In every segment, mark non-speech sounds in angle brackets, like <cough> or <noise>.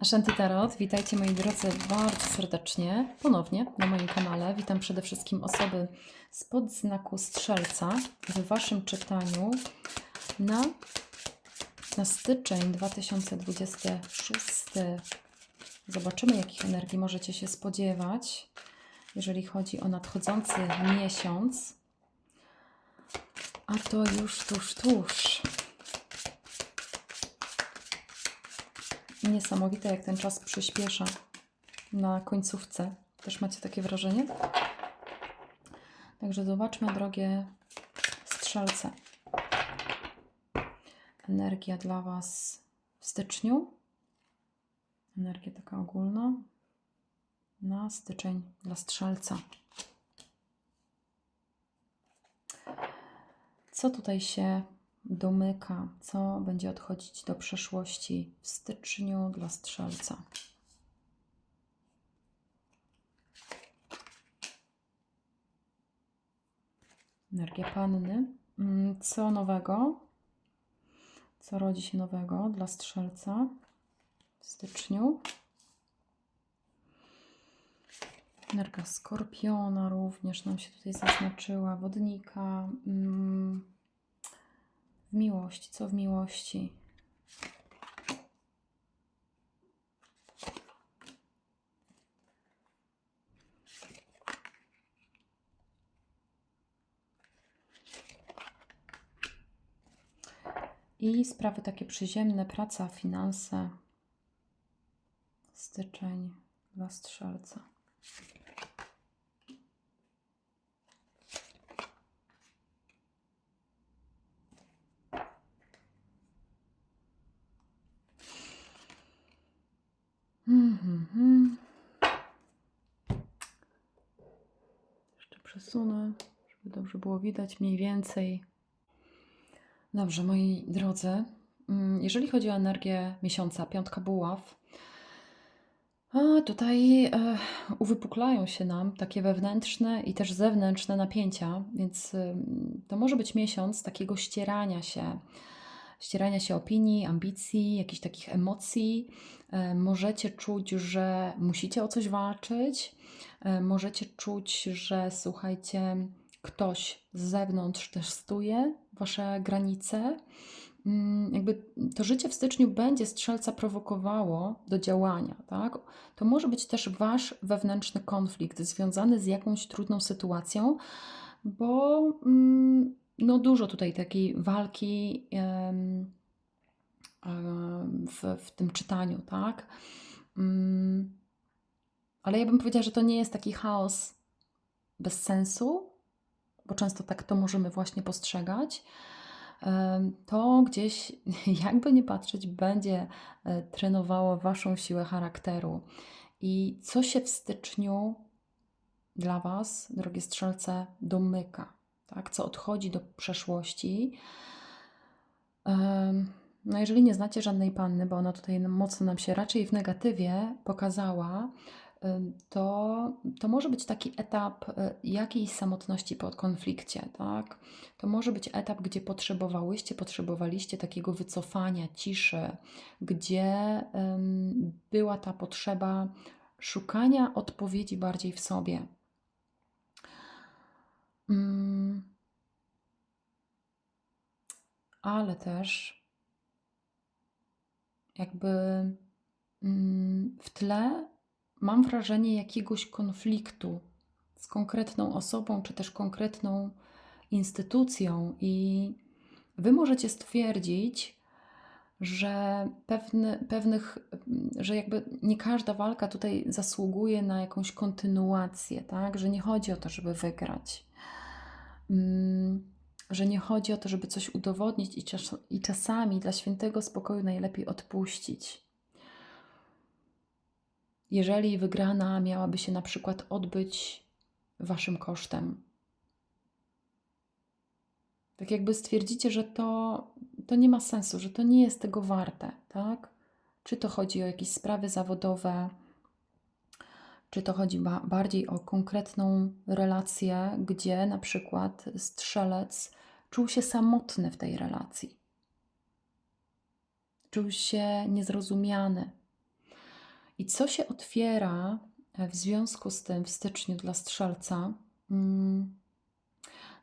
Ashanti Tarot, witajcie moi drodzy bardzo serdecznie ponownie na moim kanale. Witam przede wszystkim osoby spod znaku Strzelca w Waszym czytaniu na, na styczeń 2026. Zobaczymy, jakich energii możecie się spodziewać, jeżeli chodzi o nadchodzący miesiąc. A to już tuż, tuż. Niesamowite, jak ten czas przyspiesza na końcówce. Też macie takie wrażenie? Także zobaczmy, drogie strzelce. Energia dla Was w styczniu. Energia taka ogólna. Na styczeń dla strzelca. Co tutaj się domyka, co będzie odchodzić do przeszłości w styczniu dla strzelca. Energia panny. Mm, Co nowego? Co rodzi się nowego dla strzelca w styczniu? Energia skorpiona również nam się tutaj zaznaczyła, wodnika. Mm, w miłości, co w miłości? I sprawy takie przyziemne, praca, finanse. Styczeń dla strzelca. Mhm. Jeszcze przesunę, żeby dobrze było widać mniej więcej. Dobrze, moi drodzy, mm, jeżeli chodzi o energię miesiąca, piątka buław, a tutaj e, uwypuklają się nam takie wewnętrzne i też zewnętrzne napięcia, więc ym, to może być miesiąc takiego ścierania się, ścierania się opinii, ambicji, jakichś takich emocji. E, Możecie czuć, że musicie o coś walczyć, e, możecie czuć, że słuchajcie, ktoś z zewnątrz testuje wasze granice. Mm, Jakby to życie w styczniu będzie strzelca prowokowało do działania, tak? To może być też wasz wewnętrzny konflikt związany z jakąś trudną sytuacją, bo mm, no dużo tutaj takiej walki em, w, w tym czytaniu, tak? Mm, Ale ja bym powiedziała, że to nie jest taki chaos bez sensu, bo często tak to możemy właśnie postrzegać, to gdzieś, <laughs> jakby nie patrzeć, będzie e, trenowało Waszą siłę charakteru. I co się w styczniu dla Was, drogie strzelce, domyka, tak? co odchodzi do przeszłości. Em, No, jeżeli nie znacie żadnej panny, bo ona tutaj mocno nam się raczej w negatywie pokazała, to, to może być taki etap y, jakiejś samotności po konflikcie, tak? To może być etap, gdzie potrzebowałyście, potrzebowaliście takiego wycofania, ciszy, gdzie ym, była ta potrzeba szukania odpowiedzi bardziej w sobie. Mm, ale też jakby mm, w tle mam wrażenie jakiegoś konfliktu z konkretną osobą, czy też konkretną instytucją, i wy możecie stwierdzić, że pewnych, że jakby nie każda walka tutaj zasługuje na jakąś kontynuację, tak? Że nie chodzi o to, żeby wygrać. Mm, Że nie chodzi o to, żeby coś udowodnić i, czas, i czasami dla świętego spokoju najlepiej odpuścić. Jeżeli wygrana miałaby się na przykład odbyć waszym kosztem. Tak jakby stwierdzicie, że to, to nie ma sensu, że to nie jest tego warte, tak? Czy to chodzi o jakieś sprawy zawodowe, czy to chodzi ba- bardziej o konkretną relację, gdzie na przykład strzelec czuł się samotny w tej relacji. Czuł się niezrozumiany. I co się otwiera e, w związku z tym w styczniu dla strzelca? Mm,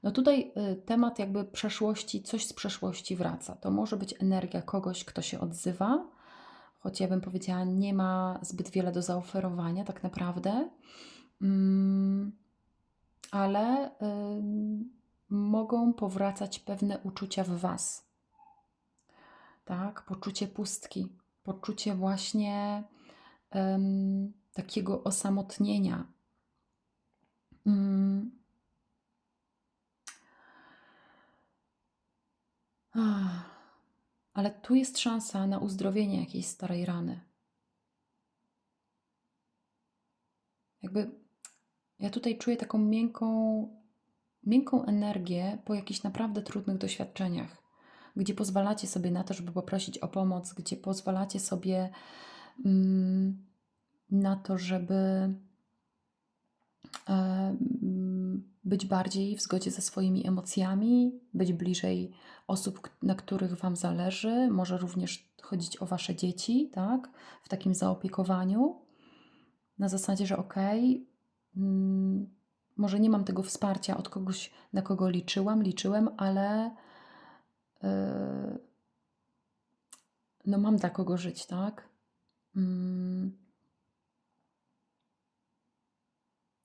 No tutaj y, temat jakby przeszłości, coś z przeszłości wraca. To może być energia kogoś, kto się odzywa, choć ja bym powiedziała, nie ma zbyt wiele do zaoferowania tak naprawdę. Mm, ale mogą powracać pewne uczucia w Was. Tak, poczucie pustki, poczucie właśnie ym, takiego osamotnienia. Ach, ale tu jest szansa na uzdrowienie jakiejś starej rany. Jakby ja tutaj czuję taką miękką, miękką energię po jakichś naprawdę trudnych doświadczeniach, gdzie pozwalacie sobie na to, żeby poprosić o pomoc, gdzie pozwalacie sobie mm, na to, żeby e, mm, być bardziej w zgodzie ze swoimi emocjami, być bliżej osób, na których Wam zależy, może również chodzić o Wasze dzieci, tak? W takim zaopiekowaniu. Na zasadzie, że okej, mm, może nie mam tego wsparcia od kogoś, na kogo liczyłam, liczyłem, ale yy, no mam dla kogo żyć, tak? Mm,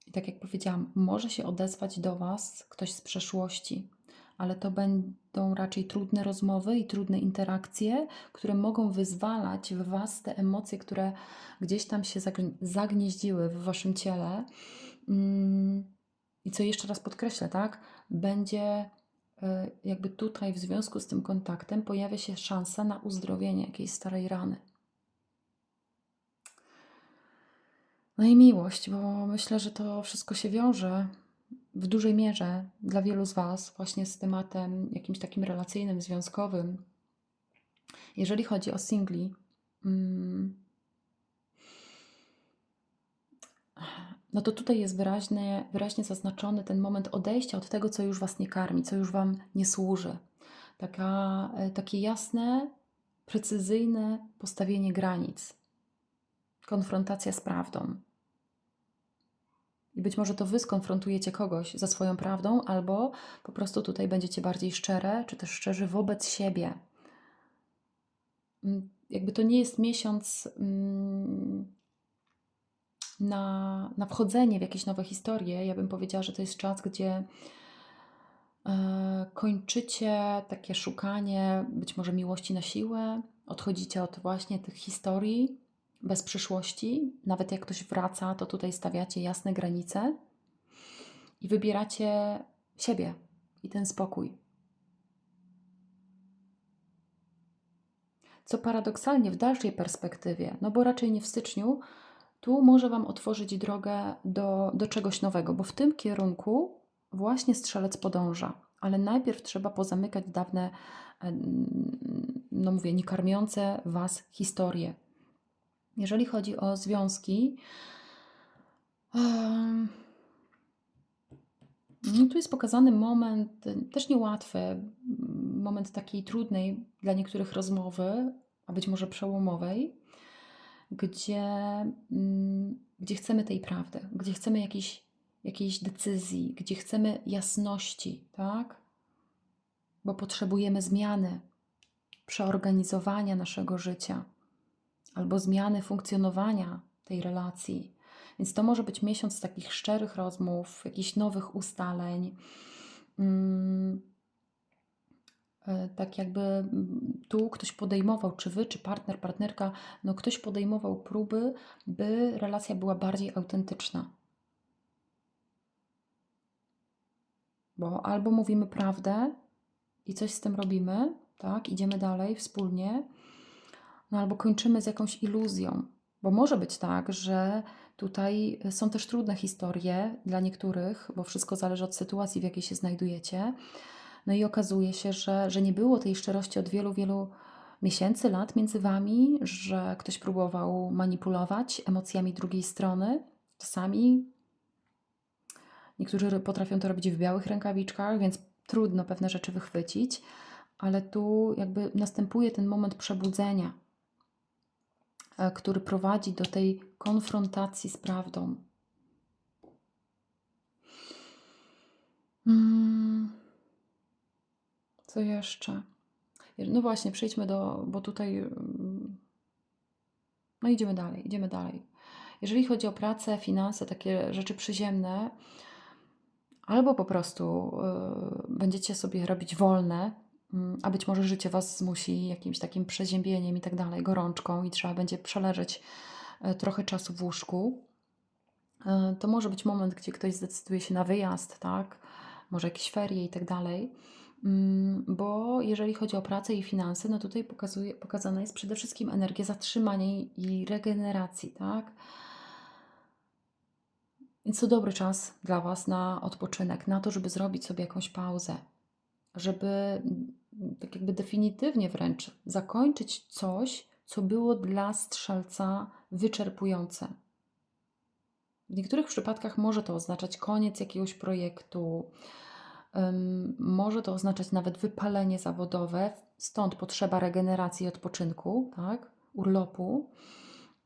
I tak jak powiedziałam, może się odezwać do Was ktoś z przeszłości, ale to będą raczej trudne rozmowy i trudne interakcje, które mogą wyzwalać w Was te emocje, które gdzieś tam się zagn- zagnieździły w Waszym ciele. Mm, I co jeszcze raz podkreślę, tak? Będzie y, jakby tutaj w związku z tym kontaktem pojawia się szansa na uzdrowienie jakiejś starej rany. No i miłość, bo myślę, że to wszystko się wiąże w dużej mierze dla wielu z Was właśnie z tematem jakimś takim relacyjnym, związkowym. Jeżeli chodzi o singli, mm, no to tutaj jest wyraźnie, wyraźnie zaznaczony ten moment odejścia od tego, co już Was nie karmi, co już Wam nie służy. Taka, e, takie jasne, precyzyjne postawienie granic, konfrontacja z prawdą. I być może to Wy skonfrontujecie kogoś ze swoją prawdą, albo po prostu tutaj będziecie bardziej szczere, czy też szczerzy wobec siebie. Mm, Jakby to nie jest miesiąc mm, na, na wchodzenie w jakieś nowe historie. Ja bym powiedziała, że to jest czas, gdzie e, kończycie takie szukanie być może miłości na siłę, odchodzicie od właśnie tych historii bez przyszłości. Nawet jak ktoś wraca, to tutaj stawiacie jasne granice i wybieracie siebie i ten spokój. Co paradoksalnie w dalszej perspektywie, no bo raczej nie w styczniu, tu może Wam otworzyć drogę do, do czegoś nowego, bo w tym kierunku właśnie strzelec podąża. Ale najpierw trzeba pozamykać dawne, no mówię, niekarmiące Was historie. Jeżeli chodzi o związki, no tu jest pokazany moment, też niełatwy, moment takiej trudnej dla niektórych rozmowy, a być może przełomowej, gdzie, mm, gdzie chcemy tej prawdy, gdzie chcemy jakiejś, jakiejś decyzji, gdzie chcemy jasności, tak? Bo potrzebujemy zmiany, przeorganizowania naszego życia albo zmiany funkcjonowania tej relacji. Więc to może być miesiąc takich szczerych rozmów, jakichś nowych ustaleń. Mm, Tak jakby mm, tu ktoś podejmował, czy wy, czy partner, partnerka, no ktoś podejmował próby, by relacja była bardziej autentyczna. Bo albo mówimy prawdę i coś z tym robimy, tak, idziemy dalej wspólnie, no albo kończymy z jakąś iluzją. Bo może być tak, że tutaj są też trudne historie dla niektórych, bo wszystko zależy od sytuacji, w jakiej się znajdujecie. No i okazuje się, że, że nie było tej szczerości od wielu, wielu miesięcy, lat między wami, że ktoś próbował manipulować emocjami drugiej strony. Czasami niektórzy potrafią to robić w białych rękawiczkach, więc trudno pewne rzeczy wychwycić, ale tu jakby następuje ten moment przebudzenia e, który prowadzi do tej konfrontacji z prawdą. Mm. Co jeszcze? No właśnie, przejdźmy do, bo tutaj. mm, No idziemy dalej, idziemy dalej. Jeżeli chodzi o pracę, finanse, takie rzeczy przyziemne, albo po prostu y, będziecie sobie robić wolne, mm, a być może życie Was zmusi jakimś takim przeziębieniem i tak dalej, gorączką i trzeba będzie przeleżeć y, trochę czasu w łóżku, y, to może być moment, gdzie ktoś zdecyduje się na wyjazd, tak? Może jakieś ferie i tak dalej. Mm, Bo jeżeli chodzi o pracę i finanse, no tutaj pokazuje, pokazana jest przede wszystkim energia zatrzymania i regeneracji, tak? Więc to dobry czas dla Was na odpoczynek, na to, żeby zrobić sobie jakąś pauzę, żeby mm, tak jakby definitywnie wręcz zakończyć coś, co było dla strzelca wyczerpujące. W niektórych przypadkach może to oznaczać koniec jakiegoś projektu, może to oznaczać nawet wypalenie zawodowe, stąd potrzeba regeneracji i odpoczynku, tak? urlopu.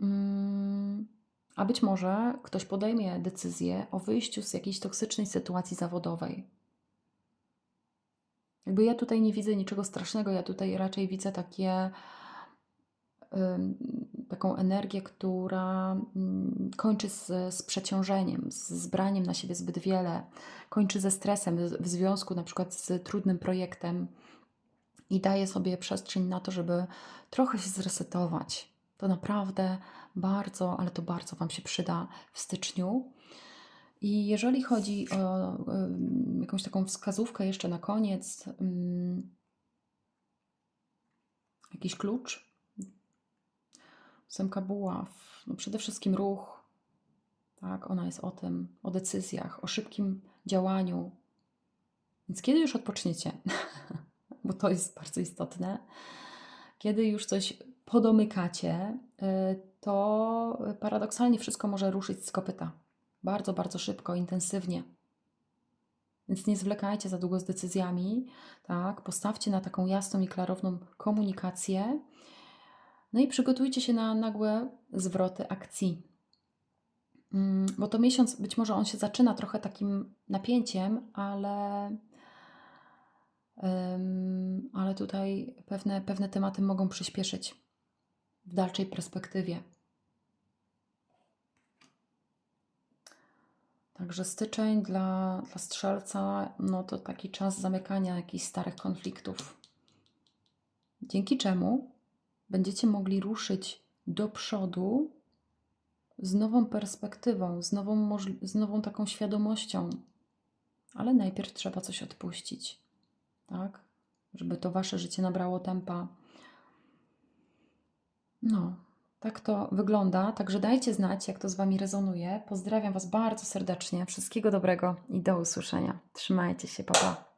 Ym, a być może ktoś podejmie decyzję o wyjściu z jakiejś toksycznej sytuacji zawodowej. Jakby ja tutaj nie widzę niczego strasznego, ja tutaj raczej widzę takie, taką energię, która ym, kończy z, z przeciążeniem, z zbraniem na siebie zbyt wiele, kończy ze stresem w- związku na przykład z trudnym projektem i daje sobie przestrzeń na to, żeby trochę się zresetować. To naprawdę bardzo, ale to bardzo Wam się przyda w styczniu. I jeżeli chodzi o jakąś taką wskazówkę jeszcze na koniec, jakiś klucz, ósemka buław, no przede wszystkim ruch, tak, ona jest o tym, o decyzjach, o szybkim działaniu. Więc kiedy już odpoczniecie, <laughs> bo to jest bardzo istotne, kiedy już coś podomykacie, y, to paradoksalnie wszystko może ruszyć z kopyta. Bardzo, bardzo szybko, intensywnie. Więc nie zwlekajcie za długo z decyzjami, tak? Postawcie na taką jasną i klarowną komunikację. No i przygotujcie się na nagłe zwroty akcji. Mm, Bo to miesiąc, być może on się zaczyna trochę takim napięciem, ale, ym, ale tutaj pewne, pewne tematy mogą przyspieszyć w dalszej perspektywie. Także styczeń dla, dla strzelca, no to taki czas zamykania jakichś starych konfliktów. Dzięki czemu będziecie mogli ruszyć do przodu z nową perspektywą, z nową, z nową taką świadomością. Ale najpierw trzeba coś odpuścić, tak? Żeby to wasze życie nabrało tempa. No, tak to wygląda. Także dajcie znać, jak to z wami rezonuje. Pozdrawiam was bardzo serdecznie. Wszystkiego dobrego i do usłyszenia. Trzymajcie się, papa. Pa.